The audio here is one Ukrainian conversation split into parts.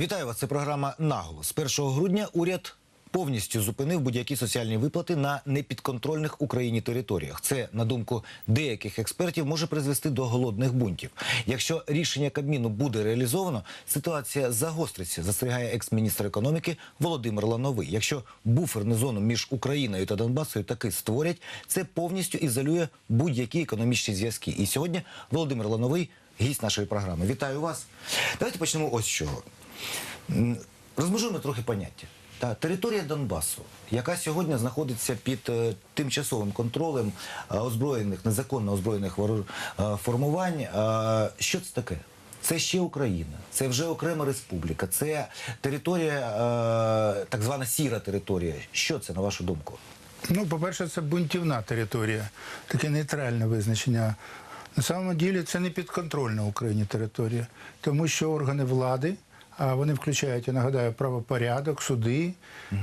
Вітаю вас. Це програма Наголос. З 1 грудня уряд повністю зупинив будь-які соціальні виплати на непідконтрольних Україні територіях. Це, на думку деяких експертів, може призвести до голодних бунтів. Якщо рішення Кабміну буде реалізовано, ситуація загостриться, застерігає екс-міністр економіки Володимир Лановий. Якщо буферну зону між Україною та Донбасою таки створять, це повністю ізолює будь-які економічні зв'язки. І сьогодні Володимир Лановий гість нашої програми. Вітаю вас. Давайте почнемо ось чого. Розмежуємо трохи поняття. Та територія Донбасу, яка сьогодні знаходиться під е, тимчасовим контролем е, озброєних, незаконно озброєних ворож- е, формувань. що це таке? Це ще Україна, це вже окрема республіка, це територія, так звана сіра територія. Що це на вашу думку? Ну, по-перше, це бунтівна територія, таке нейтральне визначення. На самому ділі це не підконтрольна Україні територія, тому що органи влади, вони включають, я нагадаю, правопорядок, суди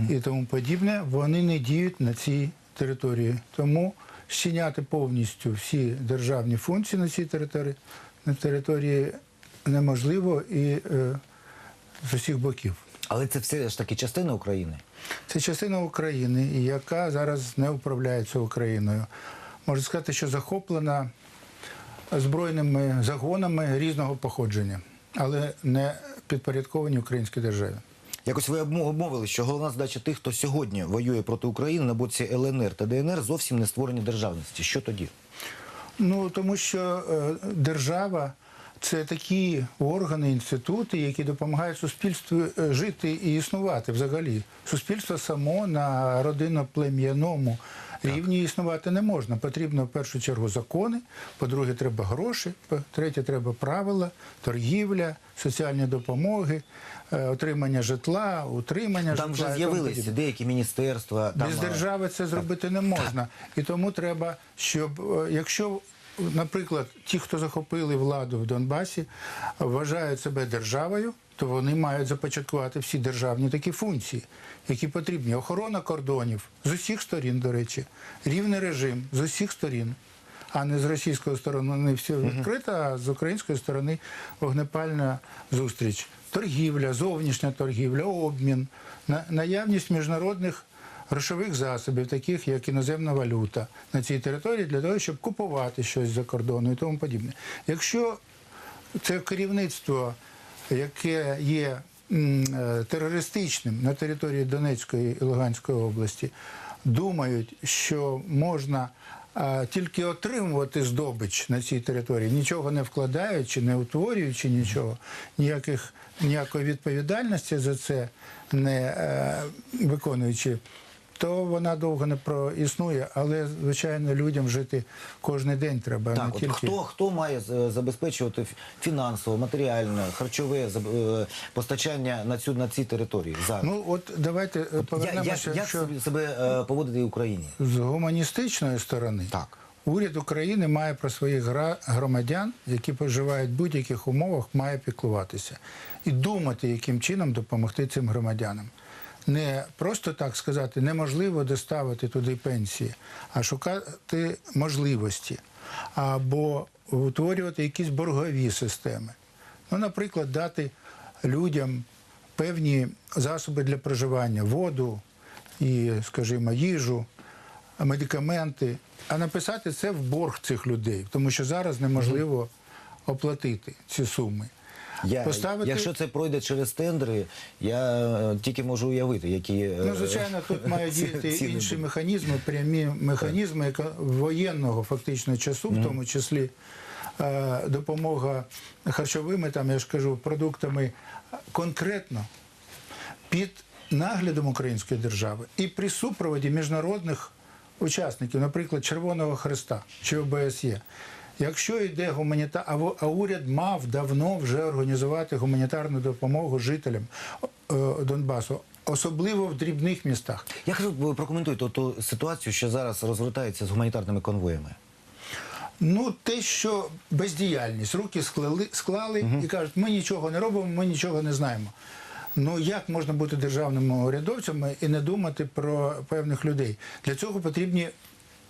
і тому подібне, вони не діють на цій території. Тому щиняти повністю всі державні функції на цій території, на території неможливо і е, з усіх боків. Але це все ж таки частина України. Це частина України, яка зараз не управляється Україною. Можна сказати, що захоплена збройними загонами різного походження, але не підпорядковані українській державі. Якось ви обмовили, що головна задача тих, хто сьогодні воює проти України на боці ЛНР та ДНР, зовсім не створення державності. Що тоді? Ну тому що е, держава це такі органи, інститути, які допомагають суспільству е, жити і існувати взагалі. Суспільство само на родинно-плем'яному рівні існувати не можна. Потрібно в першу чергу закони, по-друге, треба гроші, по-третє, треба правила, торгівля, соціальні допомоги, е, отримання житла, утримання Там житла. вже з'явилися деякі міністерства. Там, Без е, держави це зробити не можна. І тому треба, щоб е, якщо, наприклад, ті, хто захопили владу в Донбасі, вважають себе державою, то вони мають започаткувати всі державні такі функції, які потрібні. Охорона кордонів з усіх сторін, до речі, рівний режим з усіх сторін. А не з російської сторони не все відкрито, а з української сторони вогнепальна зустріч. Торгівля, зовнішня торгівля, обмін, на- наявність міжнародних грошових засобів, таких як іноземна валюта на цій території, для того, щоб купувати щось за кордону і тому подібне. Якщо це керівництво, яке є е, терористичним на території Донецької і Луганської області, думають, що можна тільки отримувати здобич на цій території, нічого не вкладаючи, не утворюючи нічого, ніяких, ніякої відповідальності за це не е, виконуючи, то вона довго не проіснує, але звичайно людям жити кожен день треба Так, не от тільки. хто, хто має забезпечувати фінансово, матеріальне, харчове е, постачання на цю на цій території зараз? Ну от давайте е, повернемося як як що себе е, поводити в Україні? з гуманістичної сторони. Так. Уряд України має про своїх громадян, які проживають в будь-яких умовах, має піклуватися і думати, яким чином допомогти цим громадянам. Не просто так сказати, неможливо доставити туди пенсії, а шукати можливості або утворювати якісь боргові системи. Ну, наприклад, дати людям певні засоби для проживання, воду і, скажімо, їжу, медикаменти, а написати це в борг цих людей, тому що зараз неможливо оплатити ці суми. Я, Поставити- Якщо це пройде через тендери, я е, тільки можу уявити, які е, Ну, звичайно, тут мають ці- діяти ціни інші будуть. механізми, прямі механізми воєнного фактично часу, в тому числі е, допомога харчовими, там я ж кажу, продуктами конкретно під наглядом української держави і при супроводі міжнародних учасників, наприклад, Червоного Хреста чи ОБСЄ. Якщо йде гуманіта, а а уряд мав давно вже організувати гуманітарну допомогу жителям е, Донбасу, особливо в дрібних містах. Я кажу, ви прокоментуйте ту ситуацію, що зараз розвертається з гуманітарними конвоями. Ну, те, що бездіяльність, руки склали, склали і кажуть, ми нічого не робимо, ми нічого не знаємо. Ну як можна бути державними урядовцями і не думати про певних людей? Для цього потрібні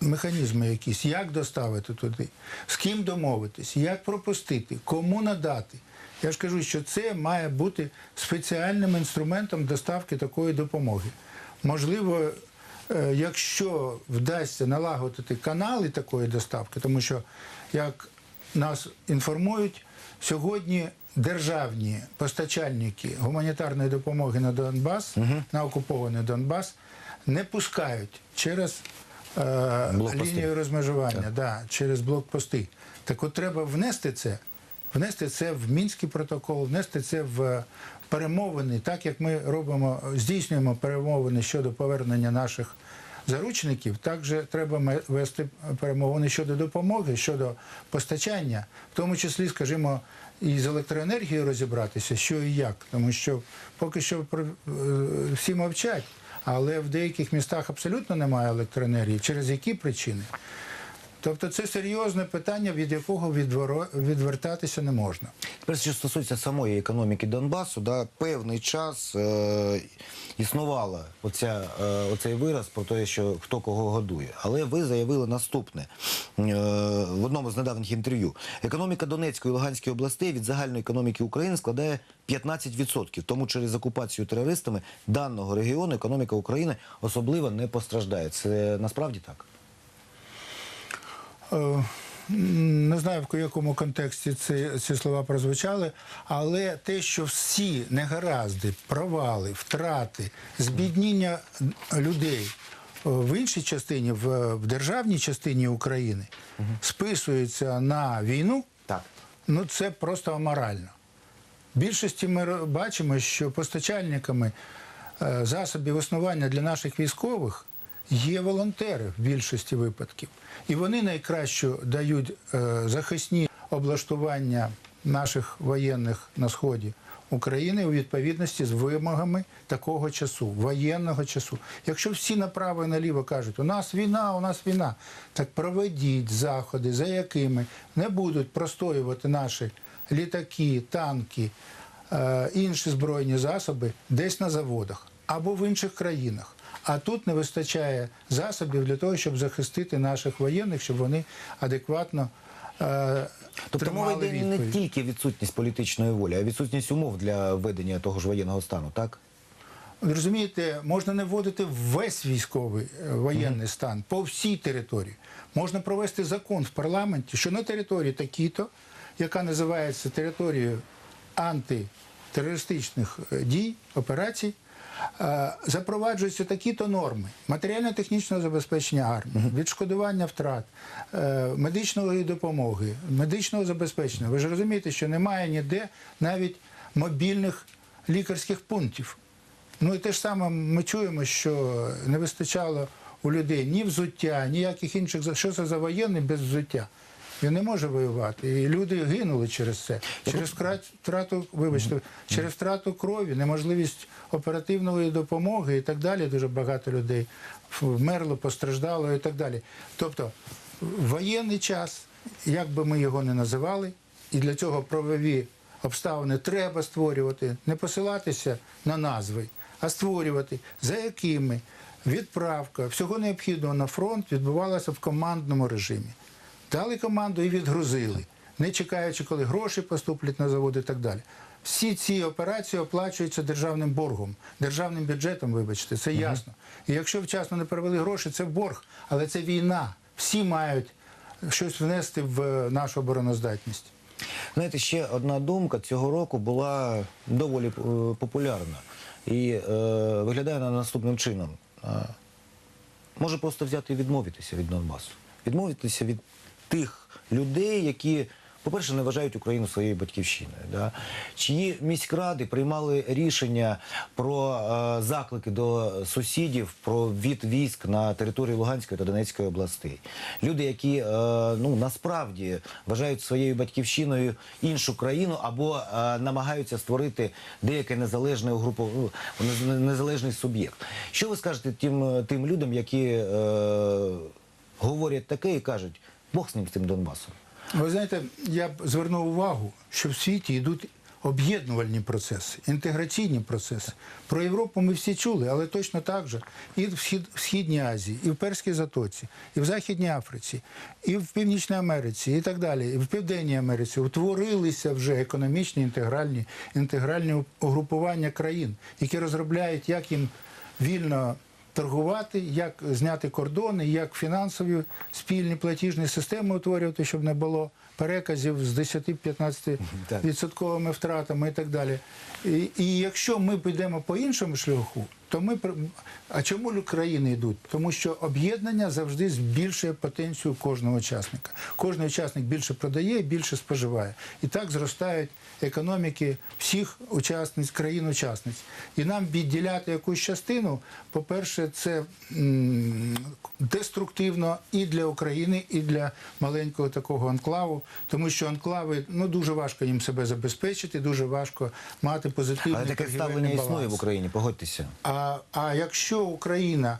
механізми якісь, як доставити туди, з ким домовитись, як пропустити, кому надати, Я ж кажу, що це має бути спеціальним інструментом доставки такої допомоги. Можливо, е, якщо вдасться налагодити канали такої доставки, тому що, як нас інформують, сьогодні державні постачальники гуманітарної допомоги на Донбас, на окупований Донбас, не пускають через е, лінію розмежування, да, через блокпости. Так от треба внести це, внести це в Мінський протокол, внести це в перемовини, так як ми робимо, здійснюємо перемовини щодо повернення наших заручників, також треба вести перемовини щодо допомоги, щодо постачання, в тому числі, скажімо, і з електроенергією розібратися, що і як. Тому що поки що е, всі мовчать, але в деяких містах абсолютно немає електроенергії. Через які причини? Тобто це серйозне питання, від якого відворо- відвертатися не можна. Тепер, що стосується самої економіки Донбасу, да, певний час е, існувала оця, е, оцей вираз про те, що хто кого годує. Але ви заявили наступне е, в одному з недавніх інтерв'ю. Економіка Донецької і Луганської областей від загальної економіки України складає 15%. Тому через окупацію терористами даного регіону економіка України особливо не постраждає. Це насправді так? Е, Не знаю, в якому контексті ці, ці слова прозвучали, але те, що всі негаразди, провали, втрати, збідніння людей е, в іншій частині, в, в державній частині України, списуються на війну, Так. ну це просто аморально. В більшості ми бачимо, що постачальниками е, засобів існування для наших військових є волонтери в більшості випадків. І вони найкраще дають е, захисні облаштування наших воєнних на сході України у відповідності з вимогами такого часу, воєнного часу. Якщо всі направо і наліво кажуть, у нас війна, у нас війна, так проведіть заходи, за якими не будуть простоювати наші літаки, танки, е, інші збройні засоби десь на заводах або в інших країнах. А тут не вистачає засобів для того, щоб захистити наших воєнних, щоб вони адекватно е, Тобто мова йде не тільки відсутність політичної волі, а відсутність умов для введення того ж воєнного стану, так? Розумієте, можна не вводити весь військовий е, воєнний стан по всій території. Можна провести закон в парламенті, що на території такі-то, яка називається територією антитерористичних е, дій, операцій, запроваджуються такі-то норми матеріально-технічного забезпечення армії, відшкодування втрат, е, медичної допомоги, медичного забезпечення. Ви ж розумієте, що немає ніде навіть мобільних лікарських пунктів. Ну і те ж саме ми чуємо, що не вистачало у людей ні взуття, ніяких інших що це за воєнний без взуття. Він не може воювати. І люди гинули через це. Через втрату, вибачте, через втрату крові, неможливість оперативної допомоги і так далі. Дуже багато людей вмерло, постраждало і так далі. Тобто, воєнний час, як би ми його не називали, і для цього правові обставини треба створювати, не посилатися на назви, а створювати, за якими відправка всього необхідного на фронт відбувалася в командному режимі. Дали команду і відгрузили, не чекаючи, коли гроші поступлять на завод і так далі. Всі ці операції оплачуються державним боргом, державним бюджетом, вибачте, це ясно. І якщо вчасно не перевели гроші, це борг, але це війна. Всі мають щось внести в нашу обороноздатність. Знаєте, ще одна думка цього року була доволі е, популярна і е, виглядає вона наступним чином. Е, може просто взяти і відмовитися від Донбасу. Відмовитися від тих людей, які, по-перше, не вважають Україну своєю батьківщиною. Да? Чиї міськради приймали рішення про е, заклики до сусідів про від військ на території Луганської та Донецької областей. Люди, які е, ну, насправді вважають своєю батьківщиною іншу країну або е, намагаються створити деяке незалежне угрупу, ну, незалежний суб'єкт. Що ви скажете тим, тим людям, які е, говорять таке і кажуть, Бог з ним з тим Донбасом? Ви знаєте, я б звернув увагу, що в світі йдуть об'єднувальні процеси, інтеграційні процеси. Про Європу ми всі чули, але точно так же і в, Східній Азії, і в Перській Затоці, і в Західній Африці, і в Північній Америці, і так далі, і в Південній Америці утворилися вже економічні інтегральні, інтегральні угрупування країн, які розробляють, як їм вільно торгувати, як зняти кордони, як фінансові спільні платіжні системи утворювати, щоб не було переказів з 10-15 Так. відсотковими втратами і так далі. І, і якщо ми підемо по іншому шляху, то ми а чому країни йдуть? Тому що об'єднання завжди збільшує потенцію кожного учасника. Кожен учасник більше продає, більше споживає. І так зростають економіки всіх учасниць, країн-учасниць. І нам відділяти якусь частину, по-перше, це м, деструктивно і для України, і для маленького такого анклаву, тому що анклави ну дуже важко їм себе забезпечити, дуже важко мати позитивний Але таке ставлення існує в Україні, погодьтеся. А, а якщо Україна,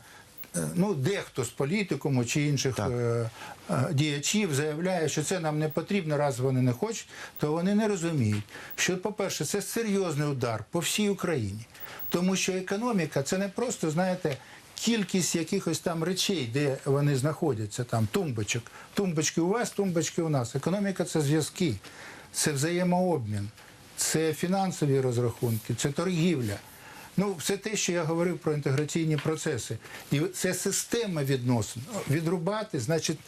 е, ну дехто з політикуму чи інших Так. е, е, діячів заявляє, що це нам не потрібно, раз вони не хочуть, то вони не розуміють, що, по-перше, це серйозний удар по всій Україні. Тому що економіка це не просто, знаєте, кількість якихось там речей, де вони знаходяться, там тумбочок. Тумбочки у вас, тумбочки у нас. Економіка це зв'язки, це взаємообмін, це фінансові розрахунки, це торгівля. Ну, все те, що я говорив про інтеграційні процеси. І це система відносин. Відрубати, значить,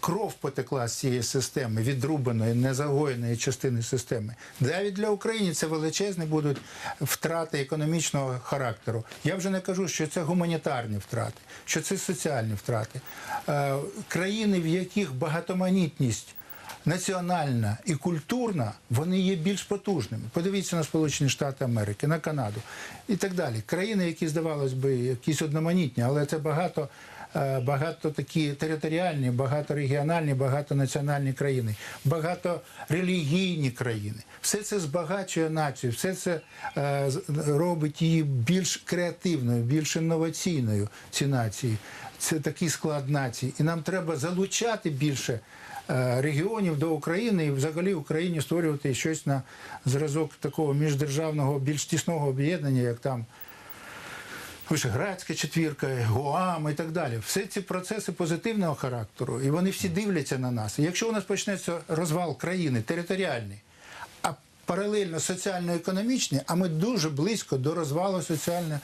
кров потекла з цієї системи, відрубаної, незагоєної частини системи. Навіть для України це величезні будуть втрати економічного характеру. Я вже не кажу, що це гуманітарні втрати, що це соціальні втрати. Е, країни, в яких багатоманітність національна і культурна, вони є більш потужними. Подивіться на Сполучені Штати Америки, на Канаду і так далі. Країни, які здавалось би, якісь одноманітні, але це багато. е, Багато такі територіальні, багаторегіональні, багатонаціональні країни, багаторелігійні країни. Все це збагачує націю, все це е, робить її більш креативною, більш інноваційною ці нації. Це такий склад націй. І нам треба залучати більше регіонів до України і взагалі Україні створювати щось на зразок такого міждержавного, більш тісного об'єднання, як там Вишеградська четвірка, ГУАМ і так далі. Все ці процеси позитивного характеру, і вони всі дивляться на нас. Якщо у нас почнеться розвал країни територіальний, паралельно соціально-економічний, а ми дуже близько до розвалу соціально-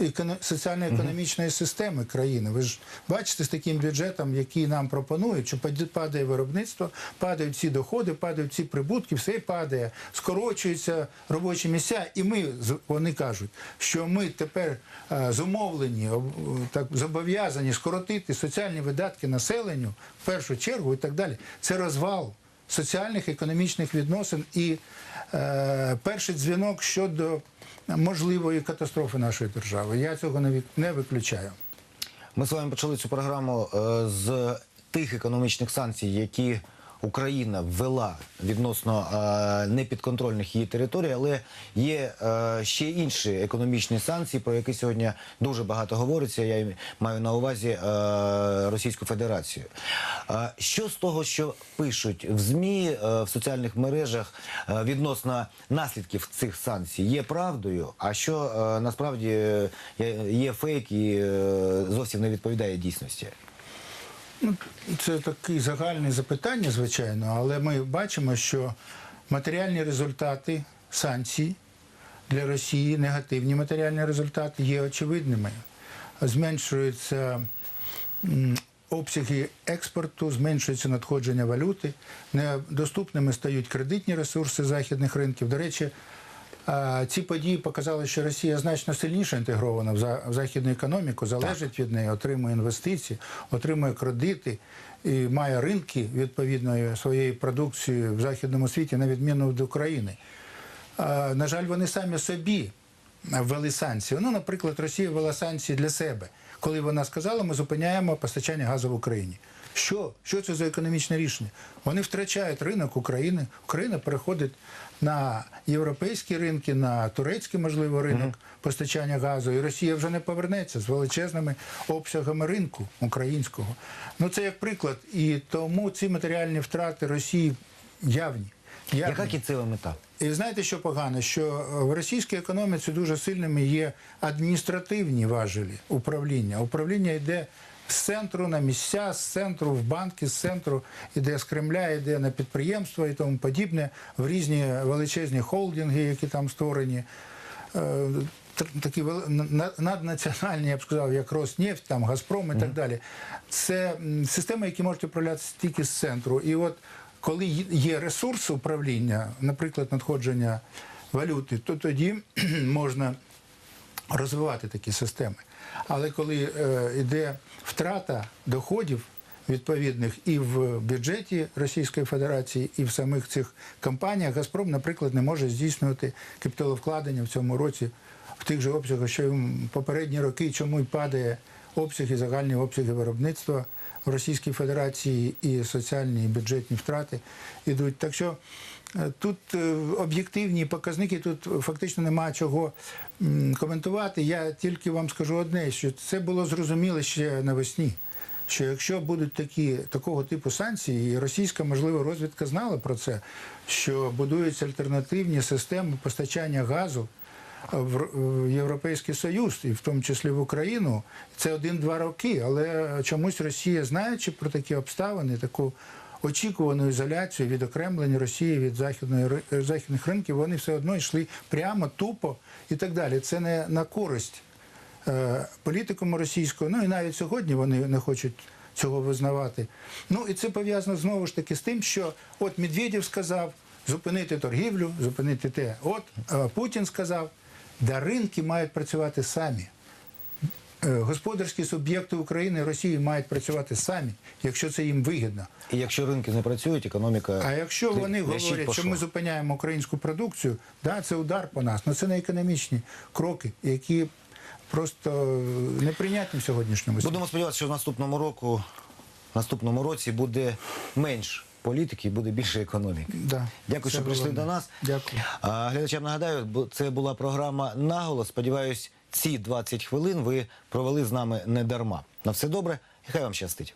еконо- соціально-економічної системи країни. Ви ж бачите з таким бюджетом, який нам пропонують, що падає виробництво, падають ці доходи, падають ці прибутки, все падає, скорочуються робочі місця, і ми вони кажуть, що ми тепер е, зумовлені, так зобов'язані скоротити соціальні видатки населенню в першу чергу і так далі. Це розвал соціальних економічних відносин і е, перший дзвінок щодо можливої катастрофи нашої держави. Я цього не, від, не виключаю. Ми з вами почали цю програму е, з тих економічних санкцій, які Україна ввела відносно е, непідконтрольних її територій, але є е, ще інші економічні санкції, про які сьогодні дуже багато говориться. Я маю на увазі е, Російську Федерацію. Е, що з того, що пишуть в ЗМІ, е, в соціальних мережах е, відносно наслідків цих санкцій, є правдою, а що е, насправді е, є- фейк і е, зовсім не відповідає дійсності? Ну, це таке загальне запитання, звичайно, але ми бачимо, що матеріальні результати санкцій для Росії, негативні матеріальні результати є очевидними. Зменшуються обсяги експорту, зменшується надходження валюти, недоступними стають кредитні ресурси західних ринків. До речі, ці події показали, що Росія значно сильніше інтегрована в західну економіку, залежить від неї, отримує інвестиції, отримує кредити і має ринки відповідної своєї продукції в західному світі, на відміну від України. На жаль, вони самі собі ввели санкції. Ну, наприклад, Росія ввела санкції для себе, коли вона сказала, ми зупиняємо постачання газу в Україні. Що? Що це за економічне рішення? Вони втрачають ринок України. Україна переходить на європейські ринки, на турецький, можливо, ринок постачання газу. І Росія вже не повернеться з величезними обсягами ринку українського. Ну це як приклад. І тому ці матеріальні втрати Росії явні. Я- Яка кінцева мета? І знаєте, що погано? Що в російській економіці дуже сильними є адміністративні важелі управління. Управління йде з центру на місця, з центру в банки, з центру йде з Кремля, йде на підприємства і тому подібне, в різні величезні холдинги, які там створені. Е, Такі наднаціональні, я б сказав, як Роснефть, там Газпром і так далі. Це системи, які можуть управлятися тільки з центру. І от коли є ресурс управління, наприклад, надходження валюти, то тоді можна розвивати такі системи. Але коли е, йде втрата доходів відповідних і в бюджеті Російської Федерації, і в самих цих компаніях, Газпром, наприклад, не може здійснювати капіталовкладення в цьому році в тих же обсягах, що й попередні роки, чому й падає обсяги, загальні обсяги виробництва в Російській Федерації і соціальні і бюджетні втрати йдуть. Так що е, тут е, об'єктивні показники, тут фактично немає чого коментувати. Я тільки вам скажу одне, що це було зрозуміло ще навесні. Що якщо будуть такі такого типу санкції, і російська можливо розвідка знала про це, що будуються альтернативні системи постачання газу в Європейський Союз, і в тому числі в Україну, це один-два роки. Але чомусь Росія, знаючи про такі обставини, таку очікувану ізоляцію, відокремлення Росії від західної західних ринків, вони все одно йшли прямо, тупо і так далі. Це не на користь е, політикуму російського. Ну і навіть сьогодні вони не хочуть цього визнавати. Ну і це пов'язано знову ж таки з тим, що от Медведєв сказав зупинити торгівлю, зупинити те. От е, Путін сказав, да ринки мають працювати самі. Е, Господарські суб'єкти України і Росії мають працювати самі, якщо це їм вигідно. І якщо ринки не працюють, економіка. А якщо вони говорять, що ми зупиняємо українську продукцію, да, це удар по нас. Ну це не економічні кроки, які просто е, неприйнятні в сьогоднішньому світі. Будемо сподіватися, що в наступному року, в наступному році буде менш політики і буде більше економіки. Да, Дякую, що прийшли до нас. Дякую. А, глядачам нагадаю, це була програма Наголос. Сподіваюсь, ці 20 хвилин ви провели з нами не дарма. На все добре і хай вам щастить.